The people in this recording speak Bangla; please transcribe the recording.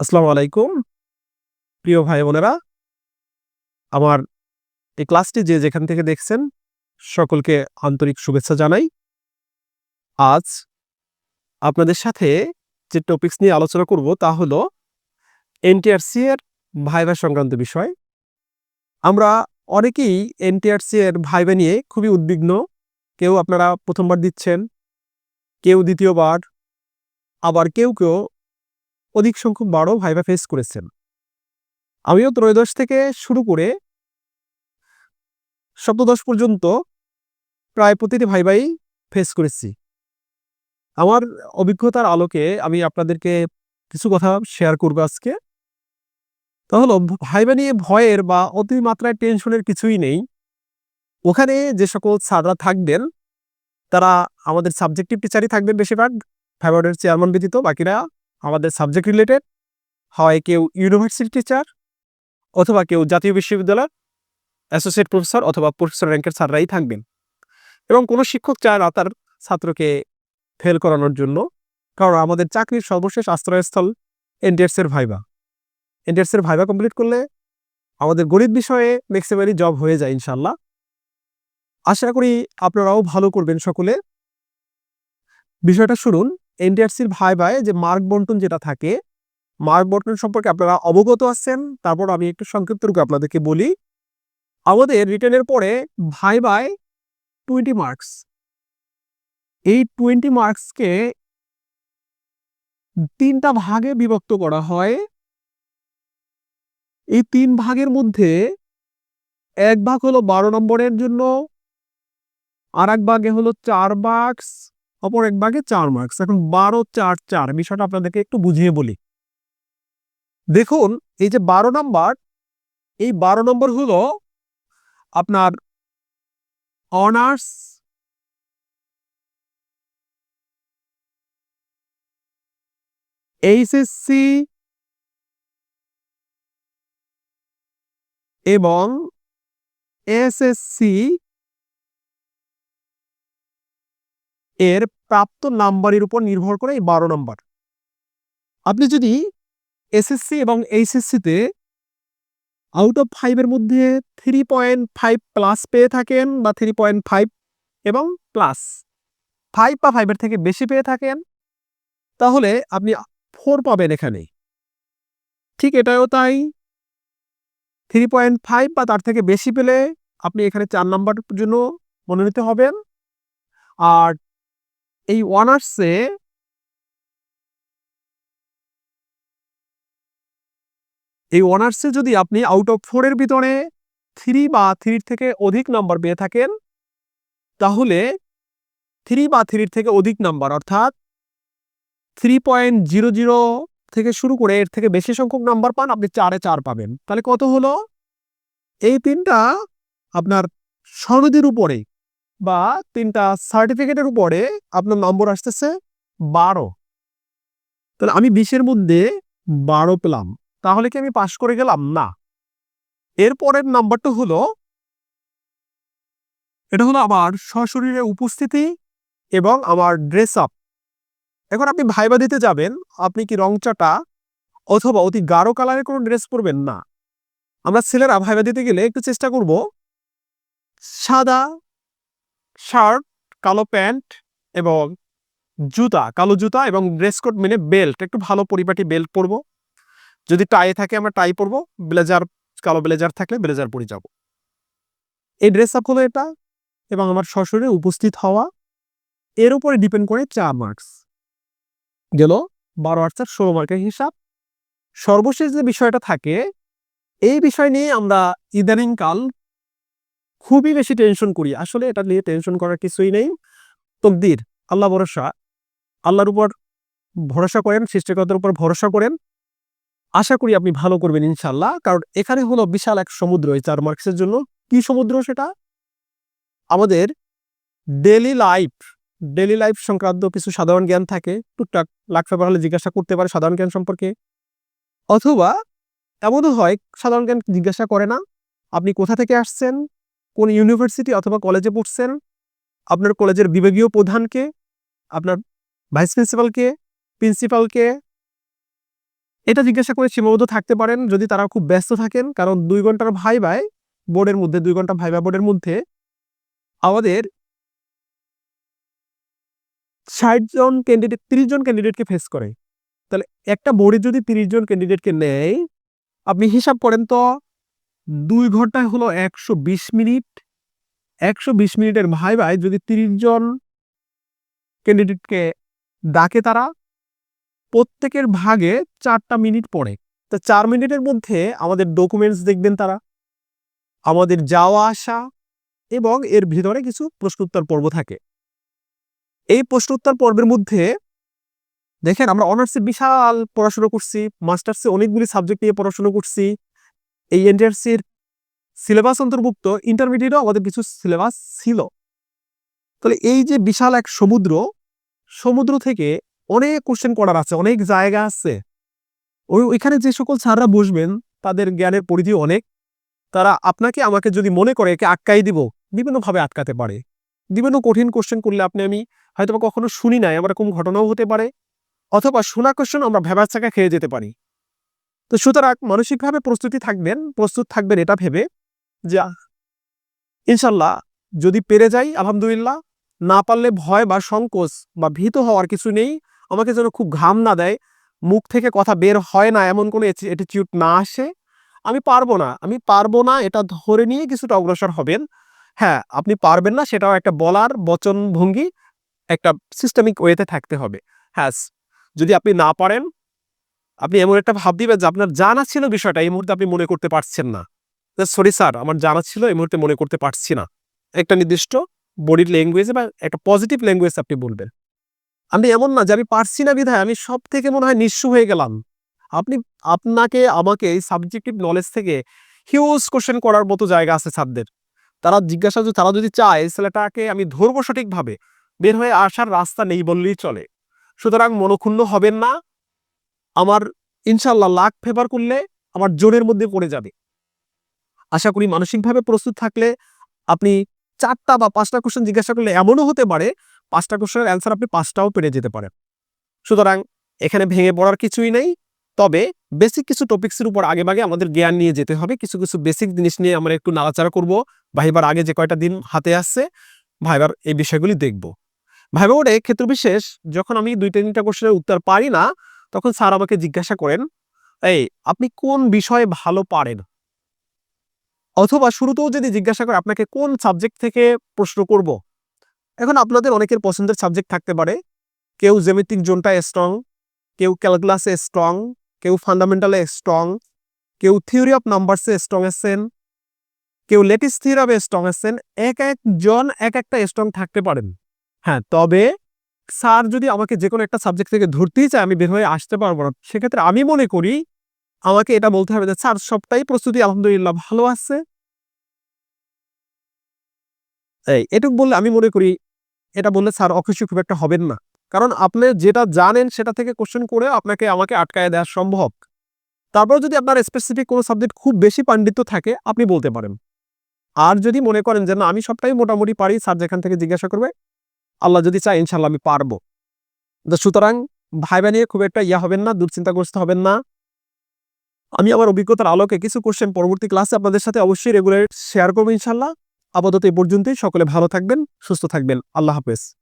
আসসালামু আলাইকুম। প্রিয় ভাই বোনেরা, আমার এই ক্লাসটি যে যেখান থেকে দেখছেন, সকলকে আন্তরিক শুভেচ্ছা জানাই। আজ আপনাদের সাথে যে টপিকস নিয়ে আলোচনা করব তা হলো এনটিআরসি এর ভাইভা সংক্রান্ত বিষয়। আমরা অনেকেই এনটিআরসি এর ভাইভা নিয়ে খুবই উদ্বিগ্ন। কেউ আপনারা প্রথমবার দিচ্ছেন, কেউ দ্বিতীয়বার, আবার কেউ কেউ অধিক সংখ্যক বারও ভাইভা ফেস করেছেন। আমিও ত্রয়োদশ থেকে শুরু করে সপ্তদশ পর্যন্ত প্রায় প্রতিটি ভাইভাই ফেস করেছি। আমার অভিজ্ঞতার আলোকে আমি আপনাদেরকে কিছু কথা শেয়ার করব আজকে। তা হলো ভাইবা নিয়ে ভয়ের বা অতিমাত্রায় টেনশনের কিছুই নেই। ওখানে যে সকল স্যাররা থাকবেন, তারা আমাদের সাবজেক্টিভ টিচারই থাকবেন বেশিরভাগ ভাইবার্ডের চেয়ারম্যান ব্যতীত, বাকিরা আমাদের সাবজেক্ট রিলেটেড হয় কেউ ইউনিভার্সিটি টিচার অথবা কেউ জাতীয় বিশ্ববিদ্যালয়ের অ্যাসোসিয়েট প্রফেসর অথবা প্রফেসর র্যাঙ্কের স্যাররাই থাকবেন। এবং কোনো শিক্ষক চায় না তার ছাত্রকে ফেল করানোর জন্য, কারণ আমাদের চাকরির সর্বশেষ আশ্রয়স্থল এনডিএসের ভাইবা। এনডিএসের ভাইবা কমপ্লিট করলে আমাদের গণিত বিষয়ে ম্যাক্সিমারি জব হয়ে যায় ইনশাল্লাহ আশা করি আপনারাও ভালো করবেন সকলে। বিষয়টা শুনুন এনডিআরসির ভাই ভাই যে মার্ক বন্টন যেটা থাকে, মার্ক বন্টন সম্পর্কে আপনারা অবগত আছেন, তারপর আমি একটু সংক্ষিপ্ত রূপে আপনাদেরকে বলি। আমাদের রিটার্নের পরে ভাই ভাই টোয়েন্টি মার্কস এই টোয়েন্টি মার্কসকে তিনটা ভাগে বিভক্ত করা হয়। এই তিন ভাগের মধ্যে এক ভাগ হলো বারো নম্বরের জন্য আর এক ভাগে হলো চার মার্কস অপর এক ভাগে চার মার্কস এখন বারো, চার চার, বিষয়টা আপনাদেরকে একটু বুঝিয়ে বলি। দেখুন, এই যে বারো নম্বর, এই বারো নম্বর হলো আপনার অনার্স এইচএসসি এবং এসএসসি এর প্রাপ্ত নাম্বারের উপর নির্ভর করে এই বারো নম্বর। আপনি যদি এসএসসি এবং এইচএসসিতে আউট অফ ফাইভের মধ্যে থ্রি পয়েন্ট ফাইভ প্লাস পেয়ে থাকেন বা থ্রি পয়েন্ট ফাইভ এবং প্লাস ফাইভ বা ফাইভের থেকে বেশি পেয়ে থাকেন, তাহলে আপনি ফোর পাবেন এখানে। ঠিক এটাও তাই। থ্রি পয়েন্ট ফাইভ বা তার থেকে বেশি পেলে আপনি এখানে চার নাম্বার জন্য মনোনীত হবেন। আর এই অনার্সে এই অনার্সে যদি আপনি আউট অফ ফোরের ভিতরে থ্রি বা থ্রির থেকে অধিক নাম্বার পেয়ে থাকেন, তাহলে থ্রি বা থ্রির থেকে অধিক নাম্বার অর্থাৎ থ্রি পয়েন্ট জিরো জিরো থেকে শুরু করে এর থেকে বেশি সংখ্যক নাম্বার পান, আপনি চারে চার পাবেন। তাহলে কত হলো? এই তিনটা আপনার সনদের উপরে বা তিনটা সার্টিফিকেটের উপরে আপনার নম্বর আসতেছে বারো। তাহলে আমি বিশের মধ্যে বারো পেলাম। তাহলে কি আমি পাশ করে গেলাম? না। এরপরের নাম্বারটা হলো এটা হলো আমার সশরীরে উপস্থিতি এবং আমার ড্রেস আপ এখন আপনি ভাইবা দিতে যাবেন, আপনি কি রংচাটা অথবা অতি গাঢ় কালারের কোনো ড্রেস পরবেন? না। আমরা ছেলেরা ভাইবা দিতে গেলে একটু চেষ্টা করব সাদা শার্ট, কালো প্যান্ট এবং জুতা, কালো জুতা এবং ড্রেস কোড মেনে বেল্ট, একটু ভালো পরিপাটি বেল্ট পরবো। যদি টাই থাকে আমরা টাই পরবো, ব্লেজার, কালো ব্লেজার থাকলে ব্লেজার পরে যাব। এই ড্রেস আপ হলো এটা এবং আমার শ্বশুরে উপস্থিত হওয়া। এর উপরে ডিপেন্ড করে চার মার্কস। গেল বারো আর চার ষোলো মার্কের হিসাব। সর্বশেষ যে বিষয়টা থাকে, এই বিষয় নিয়ে আমরা ইদানিংকাল খুবই বেশি টেনশন করি। আসলে এটা নিয়ে টেনশন করার কিছুই নেই। তকদির, আল্লাহ ভরসা। আল্লাহর উপর ভরসা করেন, সৃষ্টিকর্তার উপর ভরসা করেন। আশা করি আপনি ভালো করবেন ইনশাল্লাহ কারণ এখানে হলো বিশাল এক সমুদ্র এই চার মার্কসের জন্য। কি সমুদ্র সেটা? আমাদের ডেলি লাইফ ডেলি লাইফ সংক্রান্ত কিছু সাধারণ জ্ঞান থাকে। টুকটাক লাখ ব্যাপার হলে জিজ্ঞাসা করতে পারে সাধারণ জ্ঞান সম্পর্কে। অথবা এমনও হয়, সাধারণ জ্ঞান জিজ্ঞাসা করে না। আপনি কোথা থেকে আসছেন? কোন ইউনিভার্সিটি অথবা কলেজে পড়ছেন? আপনার কলেজের বিভাগীয় প্রধানকে? আপনার ভাইস প্রিন্সিপালকে? প্রিন্সিপালকে? এটা জিজ্ঞাসা করে সীমাবদ্ধ থাকতে পারেন যদি তারা খুব ব্যস্ত থাকেন, কারণ দুই ঘণ্টার ভাই ভাই বোর্ডের মধ্যে, দুই ঘণ্টা ভাইবা বোর্ডের মধ্যে আমাদের ষাট জন ক্যান্ডিডেট তিরিশ জন ক্যান্ডিডেটকে ফেস করে। তাহলে একটা বোর্ডে যদি তিরিশ জন ক্যান্ডিডেটকে নেয়, আপনি হিসাব করেন তো দুই ঘন্টায় হলো একশো বিশ মিনিট। একশো বিশ মিনিটের ভাই ভাই যদি তিরিশ জন ক্যান্ডিডেটকে ডাকে তারা, প্রত্যেকের ভাগে চারটা মিনিট পড়ে। তো চার মিনিটের মধ্যে আমাদের ডকুমেন্টস দেখবেন তারা, আমাদের যাওয়া আসা এবং এর ভিতরে কিছু প্রশ্নোত্তর পর্ব থাকে। এই প্রশ্নোত্তর পর্বের মধ্যে দেখেন আমরা অনার্সে বিশাল পড়াশুনো করছি মাস্টার্সে অনেকগুলি সাবজেক্ট নিয়ে পড়াশুনো করছি। এই এনটিআরসির সিলেবাস অন্তর্ভুক্ত ইন্টারমিডিয়েটও আমাদের কিছু সিলেবাস ছিল। তাহলে এই যে বিশাল এক সমুদ্র সমুদ্র থেকে অনেক কোশ্চেন করার আছে, অনেক জায়গা আছে। ওই ওইখানে যে সকল স্যাররা বসবেন, তাদের জ্ঞানের পরিধি অনেক। তারা আপনাকে আমাকে যদি মনে করে, একে আটকাই দিব, বিভিন্নভাবে আটকাতে পারে। বিভিন্ন কঠিন কোশ্চেন করলে আপনি আমি হয়তো কখনো শুনি নাই, আমার এরকম ঘটনাও হতে পারে। অথবা শোনা কোশ্চেন আমরা ভেবার চাকা খেয়ে যেতে পারি। তো সুতরাং মানসিকভাবে প্রস্তুতি থাকবেন, প্রস্তুত থাকবেন এটা ভেবে যে ইনশাল্লাহ যদি পেরে যাই, আলহামদুলিল্লাহ, না পারলে ভয় বা সংকোচ বা ভীত হওয়ার কিছু নেই, আমাকে যেন খুব ঘাম না দেয়, মুখ থেকে কথা বের হয় না এমন কোনো অ্যাটিটিউড না আসে, আমি পারব না, আমি পারব না, এটা ধরে নিয়ে কিছুটা অগ্রসর হবেন। হ্যাঁ আপনি পারবেন না, সেটাও একটা বলার বচন ভঙ্গি একটা সিস্টেমিক ওয়েতে থাকতে হবে। হ্যাঁ যদি আপনি না পারেন আপনি এমন একটা ভাব দিবেন যে আপনার জানা ছিল বিষয়টা, এই মুহূর্তে আপনি মনে করতে পারছেন না। সরি স্যার, আমার জানা ছিল, এই মুহূর্তে মনে করতে পারছি না। একটা নির্দিষ্ট বডির ল্যাঙ্গুয়েজে বা একটা পজিটিভ ল্যাঙ্গুয়েজ আপনি বলবেন। আপনি এমন না যে আমি পারছি না বিধায়, আমি সব থেকে মনে হয় নিঃস্ব হয়ে গেলাম। আপনি, আপনাকে, আমাকে এই সাবজেক্টিভ নলেজ থেকে হিউজ কোশ্চেন করার মতো জায়গা আছে ছাত্রদের তারা জিজ্ঞাসা তারা যদি চায় ছেলেটাকে আমি ধরবো সঠিকভাবে, বের হয়ে আসার রাস্তা নেই বললেই চলে। সুতরাং মনক্ষুণ্ণ হবেন না আমার ইনশাল্লাহ লাখ ফেভার করলে আমার জোরের মধ্যে পড়ে যাবে। আশা করি মানসিকভাবে প্রস্তুত থাকলে আপনি চারটা বা পাঁচটা কোশ্চেন জিজ্ঞাসা করলে এমনও হতে পারে, পাঁচটা কোশ্চেনের অ্যান্সার আপনি পাঁচটাও পেরে যেতে পারেন। সুতরাং এখানে ভেঙে পড়ার কিছুই নেই, তবে বেসিক কিছু টপিক্সের উপর আগে ভাগে আমাদের জ্ঞান নিয়ে যেতে হবে। কিছু কিছু বেসিক জিনিস নিয়ে আমরা একটু নাড়াচাড়া করব। ভাইবার আগে যে কয়টা দিন হাতে আসছে, ভাইবার এই বিষয়গুলি দেখব। ভাইবা ওরে ক্ষেত্র বিশেষ যখন আমি দুই তিনটা কোশ্চেনের উত্তর পারি না তখন স্যার আমাকে জিজ্ঞাসা করেন, এই, আপনি কোন বিষয়ে ভালো পারেন? অথবা শুরুতেও যদি জিজ্ঞাসা করে, আপনাকে কোন সাবজেক্ট থেকে প্রশ্ন করব? এখন আপনাদের অনেকের পছন্দের সাবজেক্ট থাকতে পারে। কেউ জেমেট্রিক জোনটা স্ট্রং কেউ ক্যালকুলাসে স্ট্রং কেউ ফান্ডামেন্টালে স্ট্রং কেউ থিওরি অফ নাম্বারসে স্ট্রং আছেন কেউ লেটিস থিওরামে স্ট্রং আছেন এক একজন এক একটা স্ট্রং থাকতে পারেন। হ্যাঁ তবে স্যার যদি আমাকে যে কোনো একটা সাবজেক্ট থেকে ধরতেই চায়, আমি বের হয়ে আসতে পারব না। সেক্ষেত্রে আমি মনে করি, আমাকে এটা বলতে হবে যে, স্যার, সবটাই প্রস্তুতি, আলহামদুলিল্লাহ, ভালো আছে। এই, এটুক বললে আমি মনে করি, এটা বললে স্যার অখুশি খুব একটা হবেন না। কারণ আপনি যেটা জানেন, সেটা থেকে কোশ্চেন করে আপনাকে আমাকে আটকায় দেওয়া সম্ভব। তারপর যদি আপনার স্পেসিফিক কোনো সাবজেক্ট খুব বেশি পাণ্ডিত্য থাকে, আপনি বলতে পারেন। আর যদি মনে করেন যে, না, আমি সবটাই মোটামুটি পারি, স্যার যেখান থেকে জিজ্ঞাসা করবে আল্লাহ যদি চায় ইনশাল্লাহ আমি পারব। সুতরাং ভাই বানিয়ে খুব একটা ইয়া হবেন না, দুশ্চিন্তাগ্রস্ত হবেন না। আমি আমার অভিজ্ঞতার আলোকে কিছু কোশ্চেন পরবর্তী ক্লাসে আপনাদের সাথে অবশ্যই রেগুলার শেয়ার করব ইনশাল্লাহ আপাতত এ পর্যন্তই। সকলে ভালো থাকবেন, সুস্থ থাকবেন। আল্লাহ হাফেজ।